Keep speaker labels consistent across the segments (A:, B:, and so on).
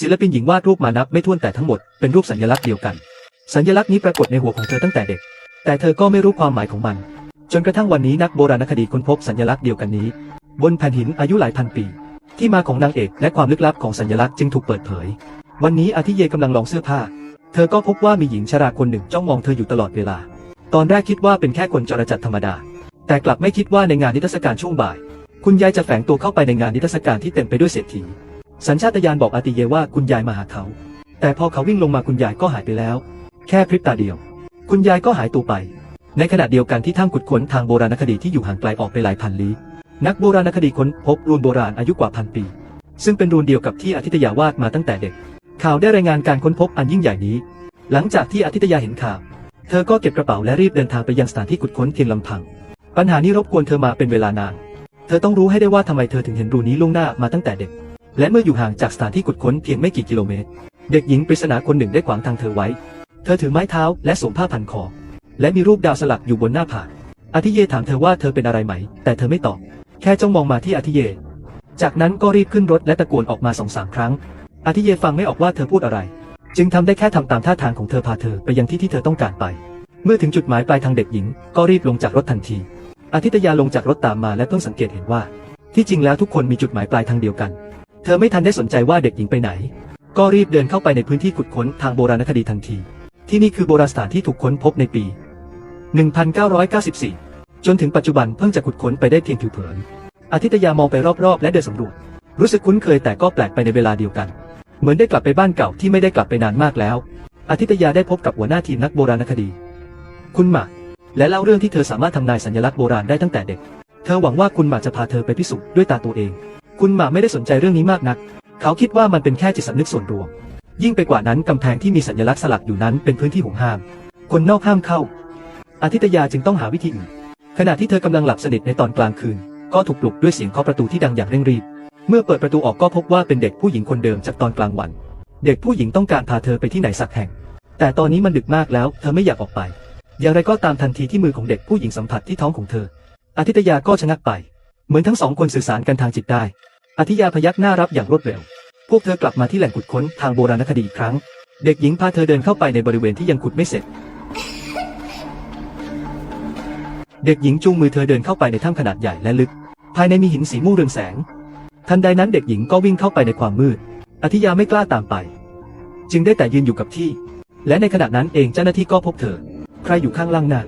A: ศิลปินหญิงวาดรูปมานับไม่ถ้วนแต่ทั้งหมดเป็นรูปสัญลักษณ์เดียวกัน สัญลักษณ์นี้ปรากฏในหัวของเธอตั้งแต่เด็ก แต่เธอก็ไม่รู้ความหมายของมัน จนกระทั่งวันนี้นักโบราณคดีค้นพบสัญลักษณ์เดียวกันนี้ บนแผ่นหินอายุหลายพันปี ที่มาของนางเอกและความลึกลับของสัญลักษณ์จึงถูกเปิดเผย วันนี้อาทิเยกำลังลองเสื้อผ้า เธอก็พบว่ามีหญิงชราคนหนึ่งจ้องมองเธออยู่ตลอดเวลา ตอนแรกคิดว่าเป็นแค่คนจรจัดธรรมดา แต่กลับไม่คิดว่าในงานนิทรรศการช่วงบ่าย คุณยายจะแฝงตัวเข้าไปในงานนิทรรศการที่เต็มไปด้วยเศรษฐี สัญชาตญาณบอกอาติเยว่าคุณยายมาหาเขา แต่พอเขาวิ่งลงมาคุณยายก็หายไปแล้ว แค่พริบตาเดียว คุณยายก็หายตัวไป ในขณะเดียวกันที่ถ้ำขุดค้นทางโบราณคดีที่อยู่ห่างไกลออกไปหลายพันลี้ นักโบราณคดีค้นพบรูนโบราณอายุกว่าพันปี ซึ่งเป็นรูนเดียวกับที่อาทิตยาวาดมาตั้งแต่เด็ก ข่าวได้รายงานการค้นพบอันยิ่งใหญ่นี้ หลังจากที่อาทิตยาเห็นข่าว เธอก็เก็บกระเป๋าและรีบเดินทางไปยังสถานที่ขุดค้นเพียงลำพัง ปัญหานี้รบกวนเธอมาเป็นเวลานาน เธอต้องรู้ให้ได้ว่าทำไมเธอถึงเห็นรูนี้ล่วงหน้ามาตั้งแต่เด็ก และเมื่ออยู่ห่างจากสถานที่ขุดค้นเพียงไม่กี่กิโลเมตร เด็กหญิงปริศนาคนหนึ่งได้ขวางทางเธอไว้ เธอถือไม้เท้าและสวมผ้าพันคอ และมีรูปดาวสลักอยู่บนหน้าผากอาทิเยถามเธอว่าเธอเป็นอะไรไหม แต่เธอไม่ตอบ แค่จ้องมองมาที่อาทิเย จากนั้นก็รีบขึ้นรถและตะโกนออกมาสองสามครั้ง อาทิเยฟังไม่ออกว่าเธอพูดอะไร จึงทำได้แค่ทำตามท่าทางของเธอพาเธอไปยังที่ที่เธอต้องการไป เมื่อถึงจุดหมายปลายทางเด็กหญิง ก็รีบลงจากรถทันที อาทิตยาลงจากรถตามมาและเพิ่งสังเกตเห็นว่า ที่จริงแล้วทุกคนมีจุดหมายปลายทางเดียวกัน ธอไม่ทันได้สนใจว่าเด็กหญิงไปไหน ก็รีบเดินเข้าไปในพื้นที่ขุดค้นทางโบราณคดีทันที ที่นี่คือโบราณสถานที่ถูกค้นพบในปี 1994 จนถึงปัจจุบันเพิ่งจะขุดค้นไปได้เพียงผิวเผินอาทิตยามองไปรอบๆ และเดินสำรวจ รู้สึกคุ้นเคยแต่ก็แปลกไปในเวลาเดียวกัน เหมือนได้กลับไปบ้านเก่าที่ไม่ได้กลับไปนานมากแล้ว อาทิตยาได้พบกับหัวหน้าทีมนักโบราณคดี คุณหมากและเล่าเรื่องที่เธอสามารถทำนายสัญลักษณ์โบราณได้ตั้งแต่เด็ก เธอหวังว่าคุณหมากจะพาเธอไปพิสูจน์ด้วยตาตัวเอง คุณหมากไม่ได้สนใจเรื่องนี้มากนัก เขาคิดว่ามันเป็นแค่จิตสำนึกส่วนรวม ยิ่งไปกว่านั้นกำแพงที่มีสัญลักษณ์สลักอยู่นั้นเป็นพื้นที่ห่วงห้าม คนนอกห้ามเข้า อาทิตยาจึงต้องหาวิธีอื่น ขณะที่เธอกำลังหลับสนิทในตอนกลางคืน ก็ถูกปลุกด้วยเสียงเคาะประตูที่ดังอย่างเร่งรีบ เมื่อเปิดประตูออกก็พบว่าเป็นเด็กผู้หญิงคนเดิมจากตอนกลางวัน เด็กผู้หญิงต้องการพาเธอไปที่ไหนสักแห่ง แต่ตอนนี้มันดึกมากแล้ว เธอไม่อยากออกไป อย่างไรก็ตามทันทีที่มือของเด็กผู้หญิงสัมผัสที่ท้องของเธอ อาทิตยาก็ชะงักไป เหมือนทั้งสองคนสื่อสารกันทางจิตได้ อาทิยาพยักหน้ารับอย่างรวดเร็ว พวกเธอกลับมาที่แหล่งขุดค้นทางโบราณคดีอีกครั้ง เด็กหญิงพาเธอเดินเข้าไปในบริเวณที่ยังขุดไม่เสร็จ เด็กหญิงจูงมือเธอเดินเข้าไปในถ้ำขนาดใหญ่และลึก ภายในมีหินสีม่วงเรืองแสง ทันใดนั้นเด็กหญิงก็วิ่งเข้าไปในความมืด อธิยาไม่กล้าตามไป จึงได้แต่ยืนอยู่กับที่ และในขณะนั้นเองเจ้าหน้าที่ก็พบเธอ ใครอยู่ข้างล่างน่ะ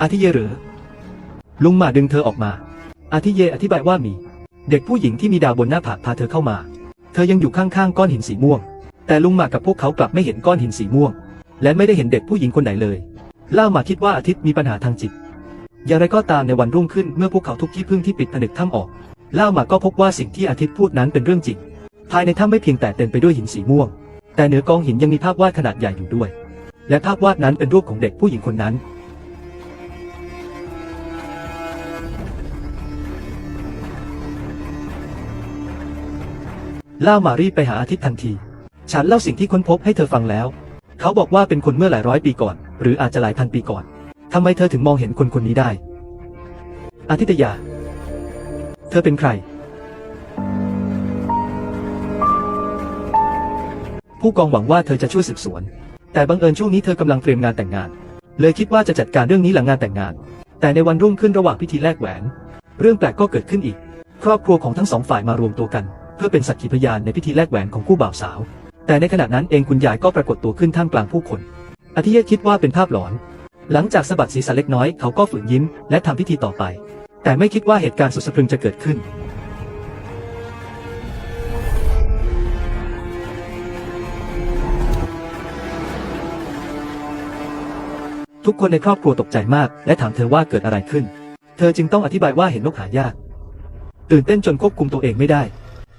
A: อาทิเยเหรือลุงหมาดึงเธอออกมา อาทิเยอธิบายว่ามี เด็กผู้หญิงที่มีดาวบนหน้าผากพาเธอเข้ามา เธอยังอยู่ข้างๆก้อนหินสีม่วง แต่ลุงหมากกับพวกเขากลับไม่เห็นก้อนหินสีม่วง และไม่ได้เห็นเด็กผู้หญิงคนไหนเลยเล่ามาคิดว่าอาทิตย์มีปัญหาทางจิต อย่างไรก็ตามในวันรุ่งขึ้นเมื่อพวกเขาทุกที่พึ่งที่ปิดผนึกถ้ำออกเล่ามาก็พบว่าสิ่งที่อาทิตย์พูดนั้นเป็นเรื่องจริง ภายในถ้ำไม่เพียงแต่เต็มไปด้วยหินสีม่วง แต่เหนือกองหินยังมีภาพวาดขนาดใหญ่อยู่ด้วย และภาพวาดนั้นเป็นรูปของเด็กผู้หญิงคนนั้น เล่ามารีไปหาอาทิตย์ทันที ฉันเล่าสิ่งที่ค้นพบให้เธอฟังแล้ว เขาบอกว่าเป็นคนเมื่อหลายร้อยปีก่อน หรืออาจจะหลายพันปีก่อนทำไมเธอถึงมองเห็นคนคนนี้ได้ อาทิตยา เธอเป็นใคร ผู้กองหวังว่าเธอจะช่วยสืบสวน แต่บังเอิญช่วงนี้เธอกำลังเตรียมงานแต่งงาน เลยคิดว่าจะจัดการเรื่องนี้หลังงานแต่งงาน แต่ในวันรุ่งขึ้นระหว่างพิธีแลกแหวน เรื่องแปลกก็เกิดขึ้นอีก ครอบครัวของทั้งสองฝ่ายมารวมตัวกัน พื่อเป็นสักขีพยานในพิธีแลกแหวนของคู่บ่าวสาว แต่ในขณะนั้นเองคุณยายก็ปรากฏตัวขึ้นท่ามกลางผู้คนอาทิเยศคิดว่าเป็นภาพหลอน หลังจากสะบัดศีรษะเล็กน้อยเขาก็ฝืนยิ้มและทำพิธีต่อไป แต่ไม่คิดว่าเหตุการณ์สุดสะพรึงจะเกิดขึ้นทุกคนในครอบครัวตกใจมาก และถามเธอว่าเกิดอะไรขึ้น เธอจึงต้องอธิบายว่าเห็นนกหายาก ตื่นเต้นจนควบคุมตัวเองไม่ได้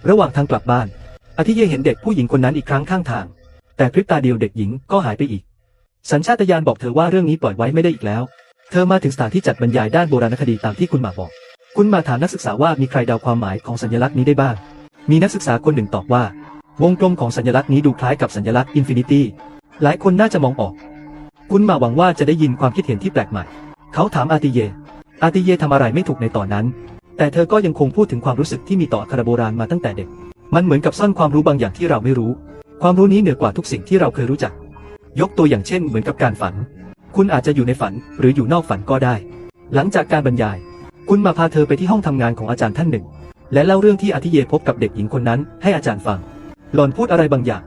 A: ระหว่างทางกลับบ้าน อาทิเยเห็นเด็กผู้หญิงคนนั้นอีกครั้งข้างทาง แต่พริบตาเดียวเด็กหญิงก็หายไปอีก สัญชาตญาณบอกเธอว่าเรื่องนี้ปล่อยไว้ไม่ได้อีกแล้ว เธอมาถึงสถานที่จัดบรรยายด้านโบราณคดีตามที่คุณหมาบอก คุณมาถามนักศึกษาว่ามีใครเดาความหมายของสัญลักษณ์นี้ได้บ้าง มีนักศึกษาคนหนึ่งตอบว่า วงกลมของสัญลักษณ์นี้ดูคล้ายกับสัญลักษณ์อินฟินิตี้ หลายคนน่าจะมองออก คุณมาหวังว่าจะได้ยินความคิดเห็นที่แปลกใหม่ เขาถามอาติเย อาติเยทำอะไรไม่ถูกในตอนนั้น แต่เธอก็ยังคงพูดถึงความรู้สึกที่มีต่ออักขระโบราณมาตั้งแต่เด็ก มันเหมือนกับซ่อนความรู้บางอย่างที่เราไม่รู้ ความรู้นี้เหนือกว่าทุกสิ่งที่เราเคยรู้จัก ยกตัวอย่างเช่น เหมือนกับการฝัน คุณอาจจะอยู่ในฝันหรืออยู่นอกฝันก็ได้ หลังจากการบรรยาย คุณมาพาเธอไปที่ห้องทำงานของอาจารย์ท่านหนึ่ง และเล่าเรื่องที่อาทิเยพบกับเด็กหญิงคนนั้น ให้อาจารย์ฟัง หล่อนพูดอะไรบางอย่าง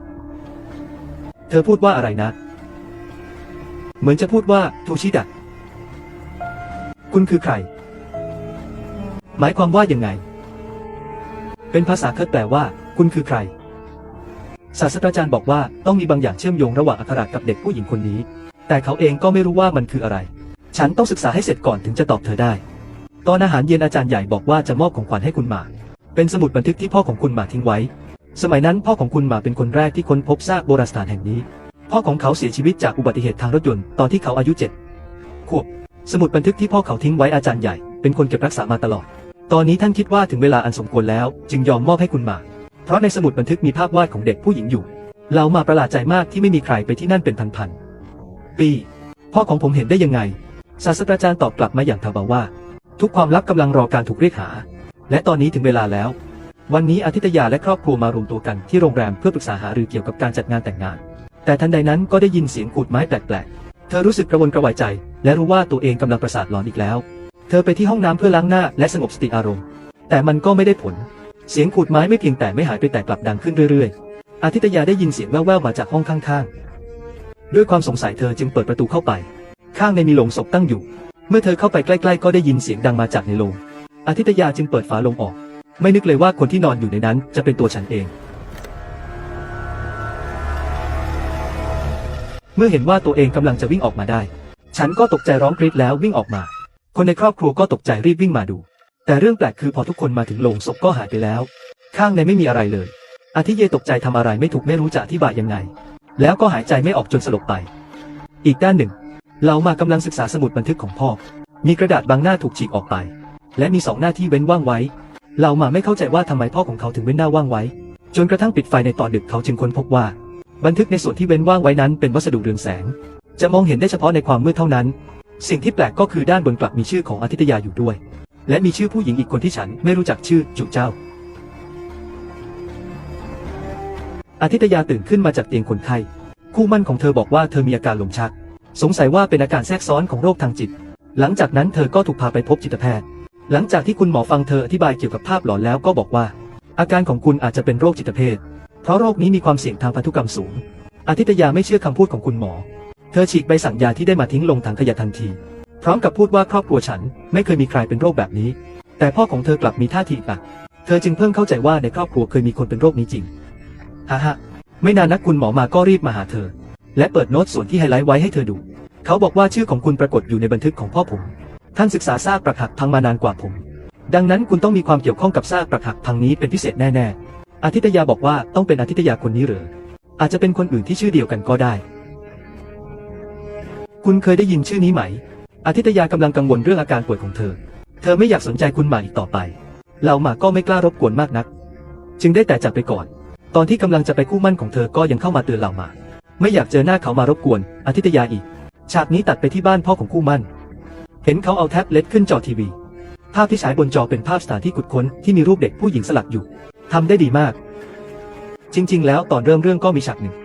A: เธอพูดว่าอะไรนะ เหมือนจะพูดว่าทูชิดะคุณคือใคร หมายความว่ายังไง เป็นภาษาเคิร์ดแปลว่า คุณคือใคร ศาสตราจารย์บอกว่าต้องมีบางอย่างเชื่อมโยงระหว่างอัครากับเด็กผู้หญิงคนนี้ แต่เขาเองก็ไม่รู้ว่ามันคืออะไร ฉันต้องศึกษาให้เสร็จก่อนถึงจะตอบเธอได้ ตอนอาหารเย็นอาจารย์ใหญ่บอกว่าจะมอบของขวัญให้คุณหมา เป็นสมุดบันทึกที่พ่อของคุณหมาทิ้งไว้ สมัยนั้นพ่อของคุณหมาเป็นคนแรกที่ค้นพบซากโบราณสถานแห่งนี้ พ่อของเขาเสียชีวิตจากอุบัติเหตุทางรถยนต์ตอนที่เขาอายุเจ็ดขวบ สมุดบันทึกที่พ่อเขาทิ้งไว้อาจารย์ใหญ่ เป็นคนเก็บรักษามาตลอด ตอนนี้ท่านคิดว่าถึงเวลาอันสมควรแล้ว จึงยอมมอบให้คุณหมา เพราะในสมุดบันทึกมีภาพวาดของเด็กผู้หญิงอยู่ เรามาประหลาดใจมากที่ไม่มีใครไปที่นั่นเป็นพันๆ ปี พ่อของผมเห็นได้ยังไง ศาสตราจารย์ตอบกลับมาอย่างทบาว่า ทุกความลับกำลังรอการถูกเรียกหา และตอนนี้ถึงเวลาแล้ว วันนี้อาทิตยาและครอบครัวมารวมตัวกันที่โรงแรมเพื่อปรึกษาหารือเกี่ยวกับการจัดงานแต่งงาน แต่ทันใดนั้นก็ได้ยินเสียงขูดไม้แปลกๆ เธอรู้สึกกระวนกระวายใจ และรู้ว่าตัวเองกำลังประสาทหลอนอีกแล้ว เธอไปที่ห้องน้ำเพื่อล้างหน้าและสงบสติอารมณ์ แต่มันก็ไม่ได้ผล เสียงขูดไม้ไม่เพียงแต่ไม่หายไปแต่กลับดังขึ้นเรื่อยๆ อาทิตยาได้ยินเสียงแว่วๆมาจากห้องข้างๆ ด้วยความสงสัยเธอจึงเปิดประตูเข้าไป ข้างในมีโลงศพตั้งอยู่ เมื่อเธอเข้าไปใกล้ๆ ก็ได้ยินเสียงดังมาจากในโลง อาทิตยาจึงเปิดฝาโลงออก ไม่นึกเลยว่าคนที่นอนอยู่ในนั้นจะเป็นตัวฉันเอง เมื่อเห็นว่าตัวเองกำลังจะวิ่งออกมาได้ ฉันก็ตกใจร้องกรีดแล้ววิ่งออกมา คนในครอบครัวก็ตกใจรีบวิ่งมาดู แต่เรื่องแปลกคือพอทุกคนมาถึงโลงศพก็หายไปแล้ว ข้างในไม่มีอะไรเลย อาทิเยตกใจทำอะไรไม่ถูกไม่รู้จะอธิบายยังไง แล้วก็หายใจไม่ออกจนสลบไป อีกด้านหนึ่ง เรามากำลังศึกษาสมุดบันทึกของพ่อ มีกระดาษบางหน้าถูกฉีกออกไป และมีสองหน้าที่เว้นว่างไว้ เรามาไม่เข้าใจว่าทำไมพ่อของเขาถึงเว้นหน้าว่างไว้ จนกระทั่งปิดไฟในตอนดึกเขาจึงค้นพบว่า บันทึกในส่วนที่เว้นว่างไว้นั้นเป็นวัสดุเรืองแสง จะมองเห็นได้เฉพาะในความมืดเท่านั้น สิ่งที่แปลกก็คือด้านบนกลับมีชื่อของอาทิตยาอยู่ด้วย และมีชื่อผู้หญิงอีกคนที่ฉันไม่รู้จักชื่อจุเจ้า อาทิตยาตื่นขึ้นมาจากเตียงคนไข้คู่มั่นของเธอบอกว่าเธอมีอาการลมชัก สงสัยว่าเป็นอาการแทรกซ้อนของโรคทางจิต หลังจากนั้นเธอก็ถูกพาไปพบจิตแพทย์ หลังจากที่คุณหมอฟังเธออธิบายเกี่ยวกับภาพหลอนแล้วก็บอกว่า อาการของคุณอาจจะเป็นโรคจิตเภท เพราะโรคนี้มีความเสี่ยงทางพันธุกรรมสูงอาทิตยาไม่เชื่อคำพูดของคุณหมอ เธอฉีกใบสั่งยาที่ได้มาทิ้งลงถังขยะทันที พร้อมกับพูดว่าครอบครัวฉันไม่เคยมีใครเป็นโรคแบบนี้ แต่พ่อของเธอกลับมีท่าทีต่างเธอจึงเพิ่งเข้าใจว่าในครอบครัวเคยมีคนเป็นโรคนี้จริงฮ่าฮ่าไม่นานนักคุณหมอมาก็รีบมาหาเธอ และเปิดโน้ตส่วนที่ไฮไลท์ไว้ให้เธอดู เขาบอกว่าชื่อของคุณปรากฏอยู่ในบันทึกของพ่อผม ท่านศึกษาซากปรักหักพังมานานกว่าผม ดังนั้นคุณต้องมีความเกี่ยวข้องกับซากปรักหักพังนี้เป็นพิเศษแน่ๆอาทิตยาบอกว่าต้องเป็นอาทิตยาคนนี้หรืออาจจะเป็นคนอื่นที่ชื่อเดียวกันก็ได้ คุณเคยได้ยินชื่อนี้ไหม อาทิตยากำลังกังวลเรื่องอาการป่วยของเธอ เธอไม่อยากสนใจคุณหมาอีกต่อไป เหล่าหมาก็ไม่กล้ารบกวนมากนัก จึงได้แต่จากไปก่อน ตอนที่กำลังจะไปคู่มั่นของเธอก็ยังเข้ามาเตือนเหล่าหมา ไม่อยากเจอหน้าเขามารบกวน อาทิตยาอีก ฉากนี้ตัดไปที่บ้านพ่อของคู่มั่น เห็นเขาเอาแท็บเล็ตขึ้นจอทีวี ภาพที่ฉายบนจอเป็นภาพสถานที่ขุดค้นที่มีรูปเด็กผู้หญิงสลักอยู่ ทำได้ดีมาก จริง ๆ แล้วตอนเริ่มเรื่องก็มีฉากหนึ่ง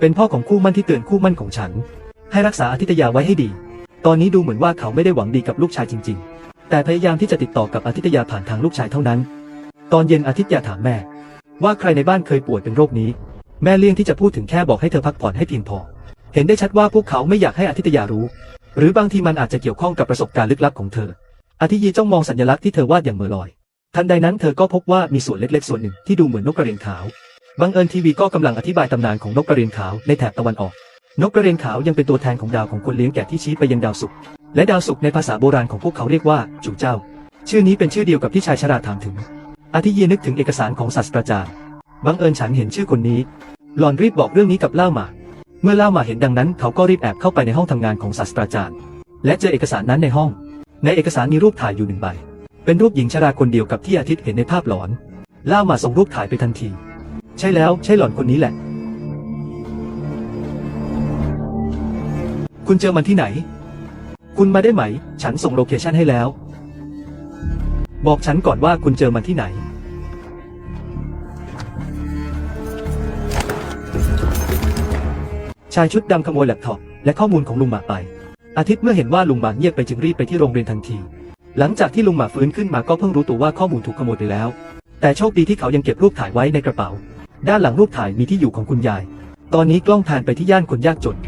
A: เป็นพ่อของคู่มั่นที่เตือนคู่มั่นของฉัน ให้รักษาอาทิตยาไว้ให้ดี ตอนนี้ดูเหมือนว่าเขาไม่ได้หวังดีกับลูกชายจริง ๆ แต่พยายามที่จะติดต่อกับอาทิตยาผ่านทางลูกชายเท่านั้น ตอนเย็นอาทิตยาถามแม่ ว่าใครในบ้านเคยป่วยเป็นโรคนี้ แม่เลี่ยงที่จะพูดถึงแค่บอกให้เธอพักผ่อนให้เพียงพอ เห็นได้ชัดว่าพวกเขาไม่อยากให้อาทิตยารู้ หรือบางทีมันอาจจะเกี่ยวข้องกับประสบการณ์ลึกลับของเธออาทิยีจ้องมองสัญลักษณ์ที่เธอวาดอย่างเหม่อลอย ทันใดนั้นเธอก็พบว่ามีส่วนเล็กๆส่วนหนึ่งที่ดูเหมือนนกกระเรียนขาว บังเอิญทีวีก็กำลังอธิบายตำนานของนกกระเรียนขาวในแถบตะวันออก นกกระเรียนขาวยังเป็นตัวแทนของดาวของคนเลี้ยงแกะที่ชี้ไปยังดาวศุกร์และดาวศุกร์ในภาษาโบราณของพวกเขาเรียกว่าจูเจ้า ชื่อนี้เป็นชื่อเดียวกับที่ชายชราถามถึง อาทิเยนึกถึงเอกสารของศาสตราจารย์บังเอิญฉันเห็นชื่อคนนี้ หลอนรีบบอกเรื่องนี้กับเล่าหมา เมื่อเล่าหมาเห็นดังนั้น เขาก็รีบแอบเข้าไปในห้องทำงานของศาสตราจารย์ และเจอเอกสารนั้นในห้อง ในเอกสารมีรูปถ่ายอยู่หนึ่งใบ เป็นรูปหญิงชราคนเดียวกับที่อาทิตย์เห็นในภาพหลอน เล่าหมาส่งรูปถ่ายไปทันที ใช่แล้วใช่หลอนคนนี้แหละ คุณเจอมันที่ไหน คุณมาได้ไหม ฉันส่งโลเคชันให้แล้ว บอกฉันก่อนว่าคุณเจอมันที่ไหน ชายชุดดำขโมยแล็ปท็อปและข้อมูลของลุงหมาไป อาทิตย์เมื่อเห็นว่าลุงหมาเงียบไปจึงรีบไปที่โรงเรียนทันที หลังจากที่ลุงหมาฟื้นขึ้นมาก็เพิ่งรู้ตัวว่าข้อมูลถูกขโมยไปแล้ว แต่โชคดีที่เขายังเก็บรูปถ่ายไว้ในกระเป๋า ด้านหลังรูปถ่ายมีที่อยู่ของคุณยาย ตอนนี้กล้องผ่านไปที่ย่านคนยากจน